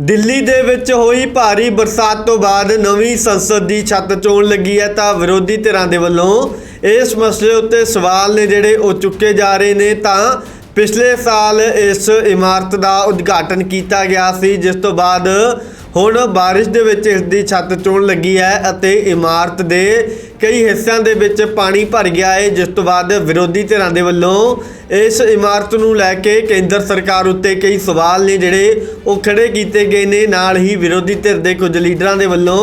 ਦਿੱਲੀ ਦੇ ਵਿੱਚ ਹੋਈ ਭਾਰੀ ਬਰਸਾਤ ਤੋਂ ਬਾਅਦ ਨਵੀਂ ਸੰਸਦ ਦੀ ਛੱਤ ਚੋਣ ਲੱਗੀ ਹੈ ਤਾਂ ਵਿਰੋਧੀ ਧਿਰਾਂ ਦੇ ਵੱਲੋਂ ਇਸ ਮਸਲੇ ਉੱਤੇ ਸਵਾਲ ਨੇ ਜਿਹੜੇ ਉਹ ਚੁੱਕੇ ਜਾ ਰਹੇ ਨੇ ਤਾਂ ਪਿਛਲੇ ਸਾਲ ਇਸ ਇਮਾਰਤ ਦਾ ਉਦਘਾਟਨ ਕੀਤਾ ਗਿਆ ਸੀ, ਜਿਸ ਤੋਂ ਬਾਅਦ ਹੁਣ ਬਾਰਿਸ਼ ਦੇ ਵਿੱਚ ਇਸ ਦੀ ਛੱਤ ਚੋਣ ਲੱਗੀ ਹੈ ਅਤੇ ਇਮਾਰਤ ਦੇ ਕਈ ਹਿੱਸਿਆਂ ਦੇ ਵਿੱਚ ਪਾਣੀ ਭਰ ਗਿਆ ਹੈ ਜਿਸ ਤੋਂ ਬਾਅਦ ਵਿਰੋਧੀ ਧਿਰਾਂ ਦੇ ਵੱਲੋਂ ਇਸ ਇਮਾਰਤ ਨੂੰ ਲੈ ਕੇ ਕੇਂਦਰ ਸਰਕਾਰ ਉੱਤੇ ਕਈ ਸਵਾਲ ਨੇ ਜਿਹੜੇ ਉਹ ਖੜੇ ਕੀਤੇ ਗਏ ਨੇ। ਨਾਲ ਹੀ ਵਿਰੋਧੀ ਧਿਰ ਦੇ ਕੁਝ ਲੀਡਰਾਂ ਦੇ ਵੱਲੋਂ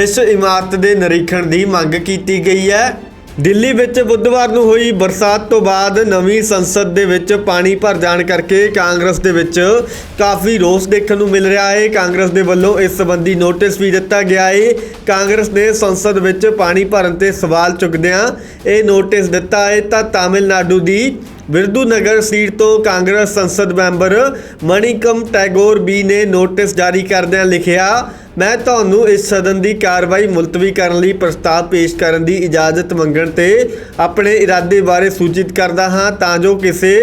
ਇਸ ਇਮਾਰਤ ਦੇ ਨਿਰੀਖਣ ਦੀ ਮੰਗ ਕੀਤੀ ਗਈ ਹੈ। ਦਿੱਲੀ ਵਿੱਚ ਬੁੱਧਵਾਰ ਨੂੰ ਹੋਈ ਬਰਸਾਤ ਤੋਂ ਬਾਅਦ ਨਵੀਂ ਸੰਸਦ ਦੇ ਵਿੱਚ ਪਾਣੀ ਭਰ ਜਾਣ ਕਰਕੇ ਕਾਂਗਰਸ ਦੇ ਵਿੱਚ ਕਾਫੀ ਰੋਸ ਦੇਖਣ ਨੂੰ ਮਿਲ ਰਿਹਾ ਹੈ ਕਾਂਗਰਸ ਦੇ ਵੱਲੋਂ ਇਸ ਸੰਬੰਧੀ ਨੋਟਿਸ ਵੀ ਦਿੱਤਾ ਗਿਆ ਹੈ ਕਾਂਗਰਸ ਨੇ ਸੰਸਦ ਵਿੱਚ ਪਾਣੀ ਭਰਨ ਤੇ ਸਵਾਲ ਚੁੱਕਦਿਆਂ ਇਹ ਨੋਟਿਸ ਦਿੱਤਾ ਹੈ ਤਾਂ ਤਾਮਿਲਨਾਡੂ ਦੀ ਵਿਰਦੂਨਗਰ ਸੀਟ ਤੋਂ ਕਾਂਗਰਸ ਸੰਸਦ ਮੈਂਬਰ ਮਣੀਕਮ ਟੈਗੋਰ ਬੀ ਨੇ ਨੋਟਿਸ ਜਾਰੀ ਕਰਦਿਆਂ ਲਿਖਿਆ, ਮੈਂ ਤੁਹਾਨੂੰ ਇਸ ਸਦਨ ਦੀ ਕਾਰਵਾਈ ਮੁਲਤਵੀ ਕਰਨ ਲਈ ਪ੍ਰਸਤਾਵ ਪੇਸ਼ ਕਰਨ ਦੀ ਇਜਾਜ਼ਤ ਮੰਗਣ ਤੇ ਆਪਣੇ ਇਰਾਦੇ ਬਾਰੇ ਸੂਚਿਤ ਕਰਦਾ ਹਾਂ ਤਾਂ ਜੋ ਕਿਸੇ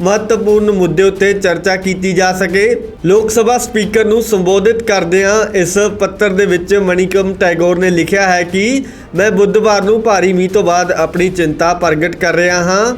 ਮਹੱਤਵਪੂਰਨ ਮੁੱਦੇ ਉੱਤੇ ਚਰਚਾ ਕੀਤੀ ਜਾ ਸਕੇ। ਲੋਕ ਸਭਾ ਸਪੀਕਰ ਨੂੰ ਸੰਬੋਧਿਤ ਕਰਦਿਆਂ ਇਸ ਪੱਤਰ ਦੇ ਵਿੱਚ ਮਣੀਕਮ ਟੈਗੋਰ ਨੇ ਲਿਖਿਆ ਹੈ ਕਿ, ਮੈਂ ਬੁੱਧਵਾਰ ਨੂੰ ਭਾਰੀ ਮੀਂਹ ਤੋਂ ਬਾਅਦ ਆਪਣੀ ਚਿੰਤਾ ਪ੍ਰਗਟ ਕਰ ਰਿਹਾ ਹਾਂ।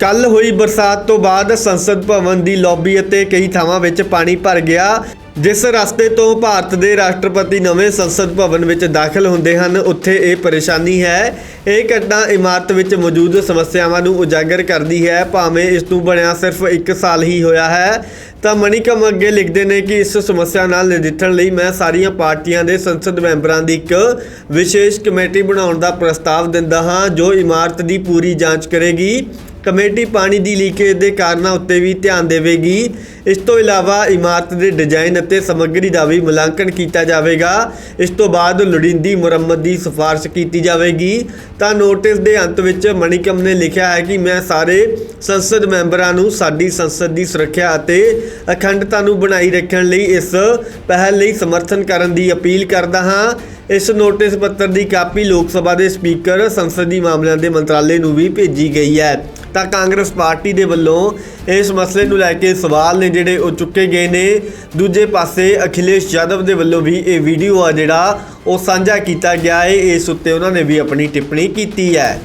ਕੱਲ ਹੋਈ ਬਰਸਾਤ ਤੋਂ ਬਾਅਦ ਸੰਸਦ ਭਵਨ ਦੀ ਲੌਬੀ ਅਤੇ ਕਈ ਥਾਵਾਂ ਵਿੱਚ ਪਾਣੀ ਭਰ ਗਿਆ, ਜਿਸ ਰਸਤੇ ਤੋਂ ਭਾਰਤ ਦੇ ਰਾਸ਼ਟਰਪਤੀ ਨਵੇਂ ਸੰਸਦ ਭਵਨ ਵਿੱਚ ਦਾਖਲ ਹੁੰਦੇ ਹਨ। ਉੱਥੇ ਇਹ ਪਰੇਸ਼ਾਨੀ ਹੈ। ਇਹ ਘਟਨਾ ਇਮਾਰਤ ਵਿੱਚ ਮੌਜੂਦ ਸਮੱਸਿਆਵਾਂ ਨੂੰ ਉਜਾਗਰ ਕਰਦੀ ਹੈ। ਭਾਵੇਂ ਇਸ ਨੂੰ ਬਣਿਆ ਸਿਰਫ 1 ਸਾਲ ਹੀ ਹੋਇਆ ਹੈ, ਤਾਂ ਮਣੀਕਮ ਅੱਗੇ ਲਿਖਦੇ ਨੇ ਕਿ ਇਸ ਸਮੱਸਿਆ ਨਾਲ ਨਜਿੱਠਣ ਲਈ ਮੈਂ ਸਾਰੀਆਂ ਪਾਰਟੀਆਂ ਦੇ ਸੰਸਦ ਮੈਂਬਰਾਂ ਦੀ ਇੱਕ ਵਿਸ਼ੇਸ਼ ਕਮੇਟੀ ਬਣਾਉਣ ਦਾ ਪ੍ਰਸਤਾਵ ਦਿੰਦਾ ਹਾਂ, ਜੋ ਇਮਾਰਤ ਦੀ ਪੂਰੀ ਜਾਂਚ ਕਰੇਗੀ। ਕਮੇਟੀ ਪਾਣੀ ਦੀ ਲੀਕੇਜ ਦੇ ਕਾਰਨਾਂ ਉੱਤੇ ਵੀ ਧਿਆਨ ਦੇਵੇਗੀ। ਇਸ ਤੋਂ ਇਲਾਵਾ ਇਮਾਰਤ ਦੇ ਡਿਜ਼ਾਈਨ ਅਤੇ ਸਮੱਗਰੀ ਦਾ ਵੀ ਮੁਲਾਂਕਣ ਕੀਤਾ ਜਾਵੇਗਾ। ਇਸ ਤੋਂ ਬਾਅਦ ਲੋੜੀਂਦੀ ਮੁਰੰਮਤ ਦੀ ਸਿਫਾਰਿਸ਼ ਕੀਤੀ ਜਾਵੇਗੀ। ਤਾਂ ਨੋਟਿਸ ਦੇ ਅੰਤ ਵਿੱਚ ਮਣੀਕਮ ਨੇ ਲਿਖਿਆ ਹੈ ਕਿ ਮੈਂ ਸਾਰੇ ਸੰਸਦ ਮੈਂਬਰਾਂ ਨੂੰ ਸਾਡੀ ਸੰਸਦ ਦੀ ਸੁਰੱਖਿਆ ਅਤੇ ਅਖੰਡਤਾ ਨੂੰ ਬਣਾਈ ਰੱਖਣ ਲਈ ਇਸ ਪਹਿਲ ਲਈ ਸਮਰਥਨ ਕਰਨ ਦੀ ਅਪੀਲ ਕਰਦਾ ਹਾਂ। ਇਸ ਨੋਟਿਸ ਪੱਤਰ ਦੀ ਕਾਪੀ ਲੋਕ ਸਭਾ ਦੇ ਸਪੀਕਰ, ਸੰਸਦੀ ਮਾਮਲਿਆਂ ਦੇ ਮੰਤਰਾਲੇ ਨੂੰ ਵੀ ਭੇਜੀ ਗਈ ਹੈ। ਤਾਂ ਕਾਂਗਰਸ ਪਾਰਟੀ ਦੇ ਵੱਲੋਂ ਇਸ ਮਸਲੇ ਨੂੰ ਲੈ ਕੇ ਸਵਾਲ ਨੇ ਜਿਹੜੇ ਉਹ ਚੁੱਕੇ ਗਏ ਨੇ। ਦੂਜੇ ਪਾਸੇ ਅਖਿਲੇਸ਼ ਯਾਦਵ ਦੇ ਵੱਲੋਂ ਵੀ ਇਹ ਵੀਡੀਓ ਆ ਜਿਹੜਾ ਉਹ ਸਾਂਝਾ ਕੀਤਾ ਗਿਆ ਹੈ ਇਸ ਉੱਤੇ ਉਹਨਾਂ ਨੇ ਵੀ ਆਪਣੀ ਟਿੱਪਣੀ ਕੀਤੀ ਹੈ।